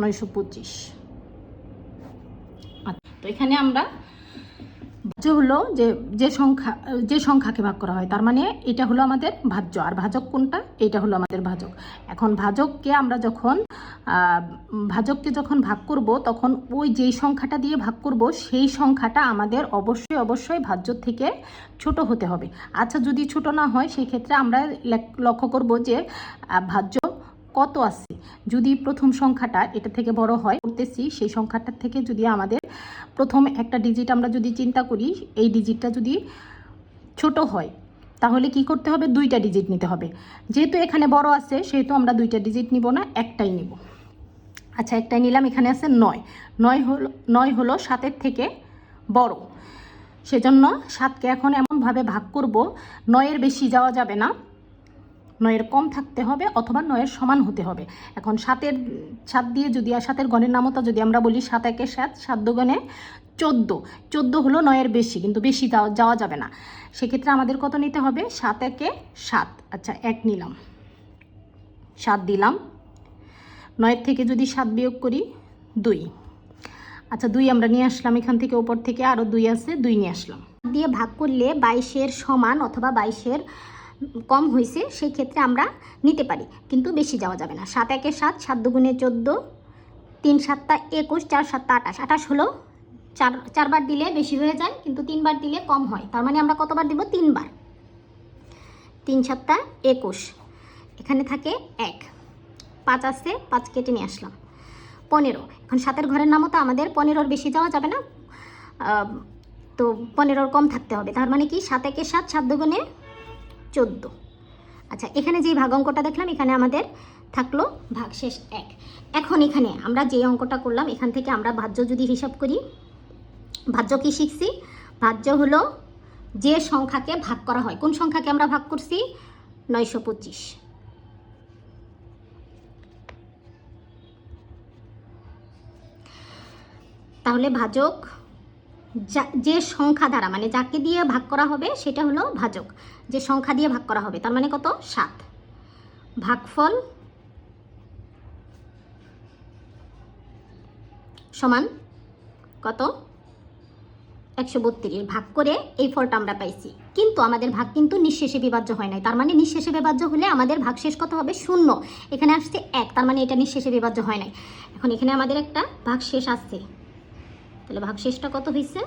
নয়শো আচ্ছা তো এখানে আমরা ভাজ্য হলো যে যে সংখ্যা, যে সংখ্যাকে ভাগ করা হয়, তার মানে এটা হলো আমাদের ভাজ্য। আর ভাজক কোনটা? এটা হলো আমাদের ভাজক। এখন ভাজককে আমরা যখন ভাজককে যখন ভাগ করব, তখন ওই যেই সংখ্যাটা দিয়ে ভাগ করব, সেই সংখ্যাটা আমাদের অবশ্যই অবশ্যই ভাজ্য থেকে ছোট হতে হবে। আচ্ছা যদি ছোট না হয় সেই ক্ষেত্রে আমরা লক্ষ্য করব যে ভাজ্য কত আছে? যদি প্রথম সংখ্যাটা এটা থেকে বড় হয় করতেছি সেই সংখ্যাটার থেকে যদি আমাদের প্রথম একটা ডিজিট আমরা যদি চিন্তা করি, এই ডিজিটটা যদি ছোট হয়, তাহলে কি করতে হবে? দুইটা ডিজিট নিতে হবে। যেহেতু এখানে বড় আছে, সেহেতু আমরা দুইটা ডিজিট নিব না, একটাই নিব। আচ্ছা একটাই নিলাম, এখানে আছে নয়। নয় হলো নয় হলো সাতের থেকে বড়। সেজন্য সাতকে এখন এমনভাবে ভাগ করব, নয়ের বেশি যাওয়া যাবে না। নয়ের কম থাকতে হবে অথবা নয়ের সমান হতে হবে। এখন সাতের, সাত দিয়ে যদি, আর সাতের গণের নামতা যদি আমরা বলি সাত, একে সাত সাত দুগণে চোদ্দ। চোদ্দ হলো নয়ের বেশি, কিন্তু বেশি যাওয়া যাবে না। সেক্ষেত্রে আমাদের কত নিতে হবে? সাত, একে সাত। আচ্ছা এক নিলাম। সাত দিলাম। নয়ের থেকে যদি সাত বিয়োগ করি, দুই। আচ্ছা দুই আমরা নিয়ে আসলাম এখান থেকে ওপর থেকে আরও দুই আছে, দুই নিয়ে আসলাম। দিয়ে ভাগ করলে বাইশের সমান অথবা বাইশের কম হয়েছে, সেই ক্ষেত্রে আমরা নিতে পারি। কিন্তু বেশি যাওয়া যাবে না। সাত একে সাত সাত দুগুণে চোদ্দ, তিন সাতটা একুশ, চার সাতটা আঠাশ। আঠাশ হলো চার, চারবার দিলে বেশি হয়ে যায়, কিন্তু তিনবার দিলে কম হয়। তার মানে আমরা কতবার দিব? তিনবার। তিন সাতটা একুশ। এখানে থাকে এক। পাঁচ আছে, পাঁচ কেটে নিয়ে আসলাম। পনেরো। এখন সাতের ঘরের নামও তো আমাদের পনেরোর বেশি যাওয়া যাবে না। তো পনেরোর কম থাকতে হবে। তার মানে কি? সাত একে সাত সাত দুগুণে চোদ্দ। আচ্ছা এখানে যে ভাগ অঙ্কটা দেখলাম, এখানে আমাদের থাকল ভাগশেষ এক। এখন এখানে আমরা যে অঙ্কটা করলাম, এখান থেকে আমরা ভাজ্য যদি হিসাব করি, ভাজ্য কি শিখছি? ভাজ্য হলো যে সংখ্যাকে ভাগ করা হয়। কোন সংখ্যাকে আমরা ভাগ করছি? নয়শো পঁচিশ। তাহলে ভাজক যা- যে সংখ্যা দ্বারা মানে যাকে দিয়ে ভাগ করা হবে, সেটা হলো ভাজক। যে সংখ্যা দিয়ে ভাগ করা হবে, তার মানে কত? সাত। ভাগফল সমান কত? একশো বত্রিশ। ভাগ করে এই ফলটা আমরা পাইছি। কিন্তু আমাদের ভাগ কিন্তু নিঃশেষে বিভাজ্য হয় নাই। তার মানে নিঃশেষে বিভাজ্য হলে আমাদের ভাগ শেষ কত হবে? শূন্য। এখানে আসছে এক, তার মানে এটা নিঃশেষে বিভাজ্য হয় নাই। এখন এখানে আমাদের একটা ভাগ শেষ আসছে। তাহলে ভাগশেষটা কত হয়েছে